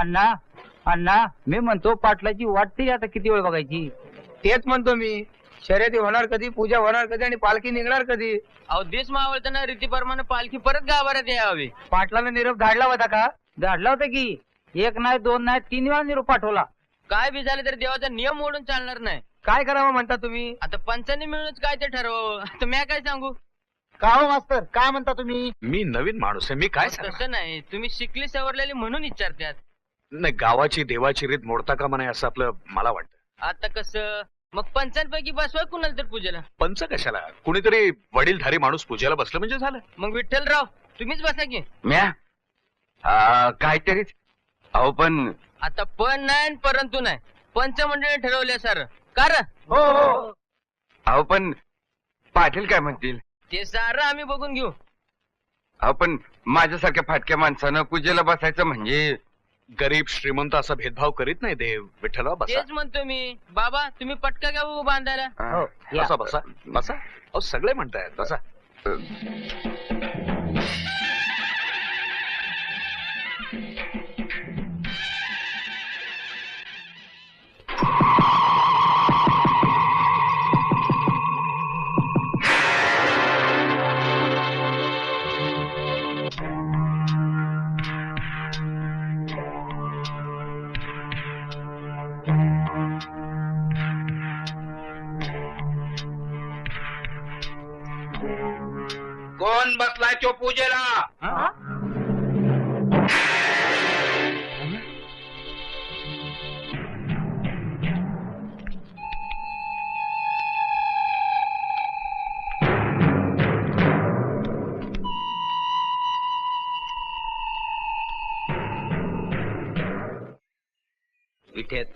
अण्णा अण्णा मी म्हणतो पाटलाची वाट तरी आता किती वेळ बघायची? तेच म्हणतो मी. शर्यती होणार कधी पूजा होणार कधी आणि पालखी निघणार कधी? अहो देश मावळताना रीतीप्रमाणे पालखी परत गाभाऱ्यात यावी. पाटलाला निरोप धाडला होता का? धाडला होता की? एक नाही दोन नाही तीन वेळा निरोप पाठवला. काय बी झाले तरी देवाचा नियम मोडून चालणार नाही. काय करावं म्हणता तुम्ही? आता पंचांनी मिळूनच काय ते ठरवावं? आता मी काय सांगू? का हो मास्तर? काय म्हणता तुम्ही? मी नवीन माणूस आहे मी काय सांगणार? तसं नाही. तुम्ही शिकली सवरलेली म्हणून विचारत्यात नाही गावाची देवाची रीत मोडता का म्हणे असं आपलं मला वाटतं. आता कसं? मग पंचांपैकी बसवा कुणाला तर पूजेला. पंच कशाला? कुणीतरी वडीलधारी माणूस पूजेला बसलं म्हणजे झालं. मग विठ्ठलराव तुम्हीच बसा की. म्या? काहीतरीच अहो पण आता पण नाही आणि परंतु नाही. पंच मंडळी ठरवले सर कार अहो पण पाटील काय म्हणतील? ते सारं आम्ही बघून घेऊ. अहो पण माझ्यासारख्या फाटक्या माणसानं पूजेला बसायचं म्हणजे गरीब श्रीमंत असा भेदभाव करीत नाही देव. विठ्ठलराव बसा. तेच म्हणतो मी. बाबा तुम्ही पटका घ्या बांधायला. हो. या. बसा बसा. बसा. अहो सगळे म्हणतायत. बसा. कोण बसलाय तो पूजेला?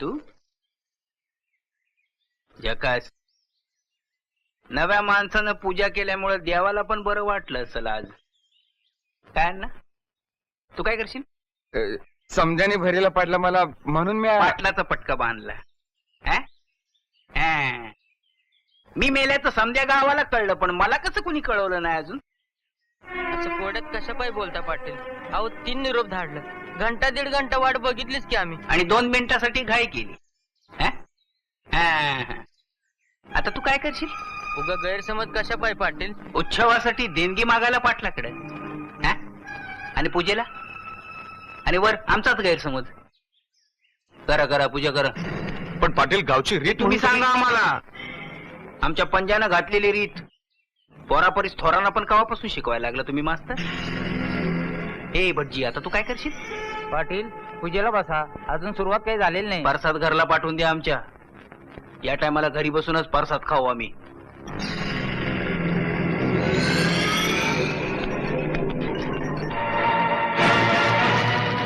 तू? जकास. नव्या माणसानं पूजा केल्यामुळे देवाला पण बरं वाटलं असेल आज. काय ना तू काय करशील? समजाने भरीला पाडला मला म्हणून मी पाटलाचा पटका बांधला. हा? हा. मी मेल्याचं समध्या गावाला कळलं पण मला कसं कुणी कळवलं नाही अजून? असं कोड्यात कशा पाय बोलता पाटील? अहो तीन निरोप धाडलं. घंटा दीड घंटा वाट बघितलीच की आम्ही. आणि दोन मिनिटासाठी घाई केली. हा? हा. आता तू काय करशील? उगा गैरसमज कशा पाय पाटील? उत्सवासाठी देणगी मागायला पाटलाकडे. हा? आणि पूजेला? आणि वर आमचाच गैरसमज. करा करा पूजा करा. पण पाटील गावची रीत तुम्ही म्हणून सांगा आम्हाला. आमच्या पंजानं घातलेली रीत. पोरापरीस थोरांना पण कवापासून शिकवायला लागला तुम्ही मास्तर? ए भटजी आता तू काय करशील? पाटील पूजेला बसा. अजून सुरुवात काही झालेली नाही. परसाद घरला पाठवून द्या आमच्या. या टायमाला घरी बसूनच परसाद खाऊ आम्ही.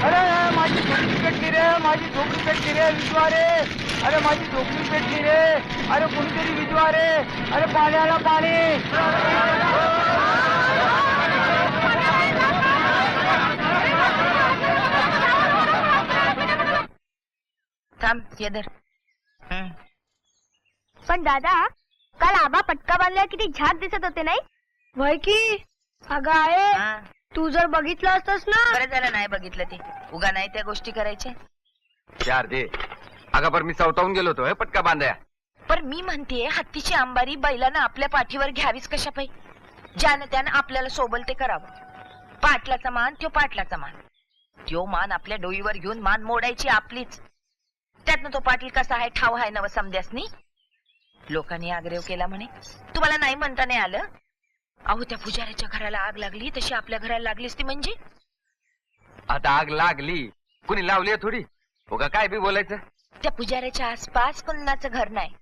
अरे माझी झोपडी पेटली रे माझी झोपडी पेटली रे विजवा रे अरे माझी झोपडी पेटली रे अरे कोणीतरी विजवा रे अरे पाण्याला पाणी. थांब येदर. पण दादा काल आबा पटका बांधल्या किती झाक दिसत होते नाही? वय की? अगं आहे. तू जर बघितलं असतस ना. बरं झालं नाही बघितलं ते. उगा नाही त्या गोष्टी करायच्या. चार दे. अगं पण मी चौथावून गेलो होतो हे पटका बांधाया पण मी म्हणतेय हत्तीची अंबारी बैलानं आपल्या पाठीवर घ्यावीच कशा पाहिजे ज्यानं त्यानं आपल्याला सोबल ते करावं. पाटलाचा मान त्यो पाटलाचा मान. त्यो मान आपल्या डोईवर घेऊन मान मोडायची आपलीच. त्यातनं तो पाटील कसा आहे ठाव आहे नव समध्यासनी लोकांनी आग्रह केला म्हणे. तुम्हाला नाही म्हणता नाही आलं? अहो त्या पुजाऱ्याच्या घराला आग लागली तशी आपल्या घराला लागली असती म्हणजे? आता आग लागली. कुणी लावली थोडी? उगा काय बी बोलायचं? त्या पुजाऱ्याच्या आसपास कुणाचं घर नाही.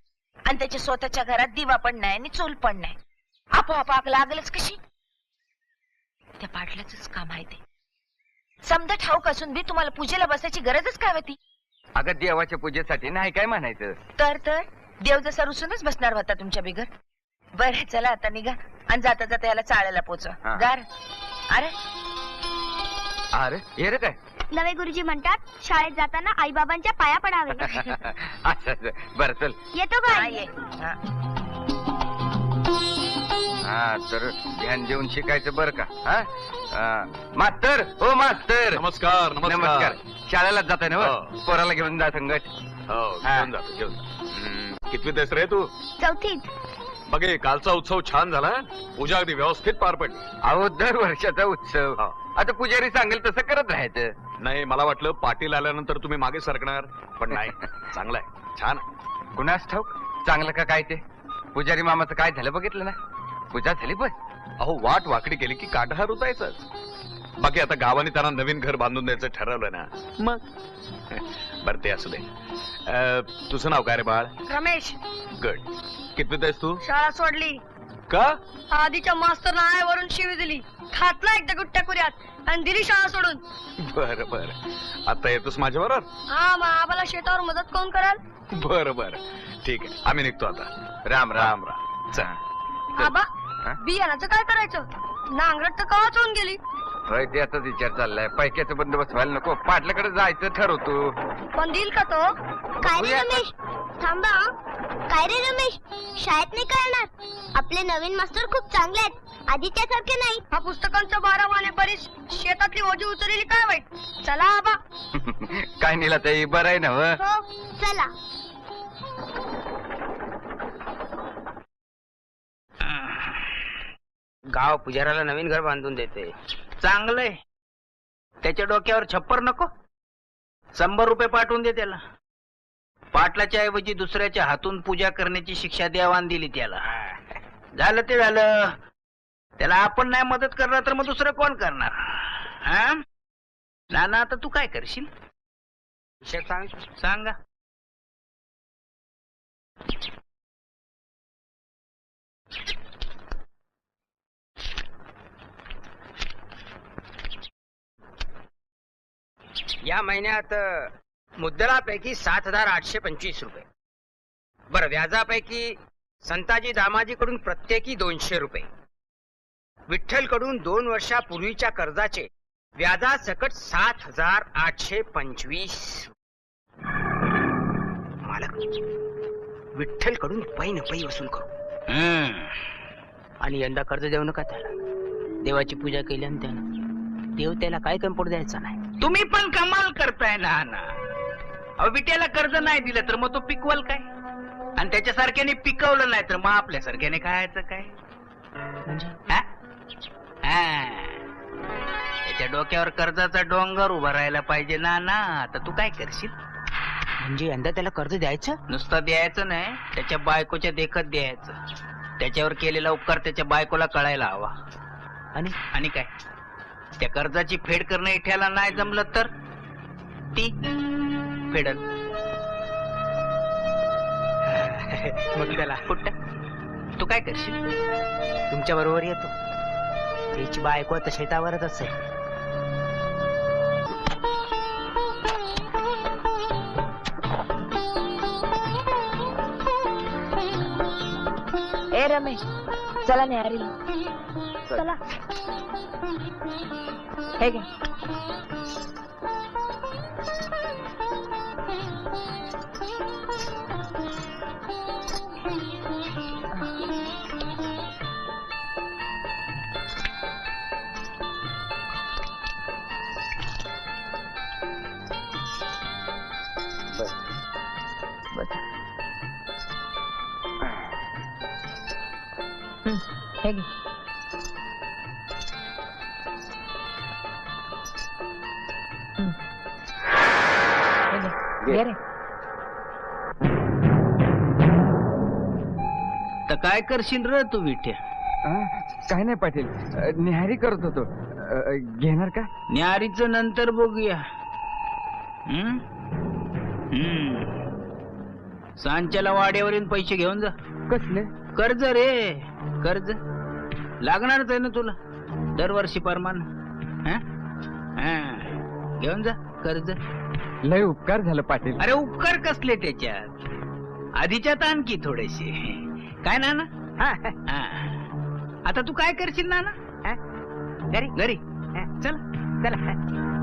आणि त्याच्या स्वतःच्या घरात दिवा पण नाही आणि चूल पण नाही. आपोआप आग लागलच कशी? त्या पाटलाच काम आहे ते. समजा ठाऊक असून बी तुम्हाला पूजेला बसायची गरजच काय होती? अगं देवाच्या पूजेसाठी नाही काय म्हणायचं? तर तर? देव जसा रुसूनच बसणार होता तुमच्या बिगर? बरं चला आता निघा आणि जाता जाता याला चाळायला पोचवा. हा. गार. अरे? अरे ये रे काय? नवे गुरुजी म्हणतात शाळेत जाताना आई बाबांच्या पाया पडावे. असं असं. बरं चल. येतो का हा, आई? हा. हा हा तर ध्यान देऊन शिकायचं बरं का हा? हा. मास्तर हो मास्तर. नमस्कार नमस्कार. शाळेला जाताय ना हो. हो? पोराला घेऊन जा संगत हो हा. घेऊन जातो घेऊन जातो. हम्म, कितवीत आहेस रे तू? चौथीत. बघे कालचा उत्सव छान झाला पूजा अगदी व्यवस्थित पार पडली. अहो दर वर्षाचा उत्सव. हा. आता पुजारी सांगेल तसं करत राहायचं. नाही मला वाटलं पाटील आल्यानंतर तुम्ही मागे सरकणार पण नाही. चांगलं आहे. छान. आहे. कुणास ठाऊक? चांगलं का काय ते? पुजारी मामाचं काय झालं बघितलं ना? पूजा झाली पण अहो वाट वाकडी केली की काटहार उतायचाच बाकी आता गावाने त्यांना नवीन घर बांधून द्यायचं ठरवलं ना. मग? बरं ते असू दे. अं, तुझं नाव काय रे बाळ? रमेश. गड. कितवीत आहेस तू? शाळा सोडली. का? आधीच्या मास्तर नाळ्यावरून शिवी दिली. घातला एकदा गुट्ट्या कुऱ्यात आणि दिली शाळा सोडून. बर बर. आता येतोस माझ्या बरोबर हा मग आम्हाला शेतावर मदत कोण कराल? बर बर. ठीक आहे. आम्ही निघतो आता. राम राम राम राम. चल. आबा. हा? बियाणाचं काय करायचं? नांगरट तर कवाच होऊन गेली? होय त्याचाच विचार चाललाय. पैक्याचा बंदोबस्त व्हायला नको. पाटलाकडे जायचं ठरवतो पण देईल का तो? काय रे. रमेश? थांबा काय रे रमेश? शाळेत नाही करणार आपले नवीन मास्टर खूप चांगले आहेत. आधीच्यासारखे नाही. हा पुस्तकांचं बारा माने बरीच शेतातली ओझी उचललेली काय वाईट? चला आबा. काय नेला ताई? बरं आहे ना? हो चला. गाव पुजाऱ्याला नवीन घर बांधून देते. चांगलंय. त्याच्या डोक्यावर छप्पर नको. शंभर रुपये पाठवून दे त्याला. पाटलाच्या ऐवजी दुसऱ्याच्या हातून पूजा करण्याची शिक्षा देवान दिली त्याला. झालं ते झालं. त्याला आपण नाही मदत करणार तर मग दुसरं कोण करणार? हा? नाना आता तू काय करशील? सांग. सांगा. या महिन्यात मुद्दलापैकी सात हजार आठशे पंचवीस रुपये. बरं व्याजापैकी संताजी दामाजीकडून प्रत्येकी दोनशे रुपये. विठ्ठलकडून दोन वर्षापूर्वीच्या कर्जाचे व्याजासकट सात हजार आठशे पंचवीस. मालक विठ्ठलकडून पै न पै वसूल करू. आणि यंदा कर्ज देऊ नका त्याला. देवाची पूजा केली आणि त्यानं. देव त्याला काय कंपोट द्यायचा नाही. तुम्ही पण कमाल करताय ना ना अहो विट्याला कर्ज नाही दिलं तर मग तो पिकवल काय? आणि त्याच्यासारख्याने पिकवलं नाही तर मग आपल्यासारख्याने खायचं काय? म्हणजे. त्याच्या डोक्यावर कर्जाचा डोंगर उभा राहायला पाहिजे ना ना आता तू काय करशील? म्हणजे यंदा त्याला कर्ज द्यायचं? नुसतं द्यायचं नाही त्याच्या बायकोच्या देखत द्यायचं. त्याच्यावर केलेला उपकार त्याच्या बायकोला कळायला हवा. आणि? आणि काय? त्या कर्जाची फेड करणं इठ्याला नाही जमलं तर ती फेडल. मग त्याला कुठं तू काय करशील? तुमच्या बरोबर येतो. त्याची बायको आता शेतावरच असेल ए रमेश चला न्यारी चला. हे घ्या तर काय करशील र तू विठ्या काय नाही पाटील अ, न्याहारी करत होतो. घेणार का? न्यारीच नंतर बघूया. हं? हं. सांच्याला वाड्यावरील पैसे घेऊन जा. कसले? कर्ज रे कर्ज. लागणारच आहे ना तुला. दरवर्षी परमान. घेऊन जा. कर्ज? लय उपकार झालं पाटील. अरे उपकार कसले त्याच्यात? आधीच्यात आणखी थोडेसे. काय ना ना आता तू काय करशील ना ना घरी? घरी. चल. चला.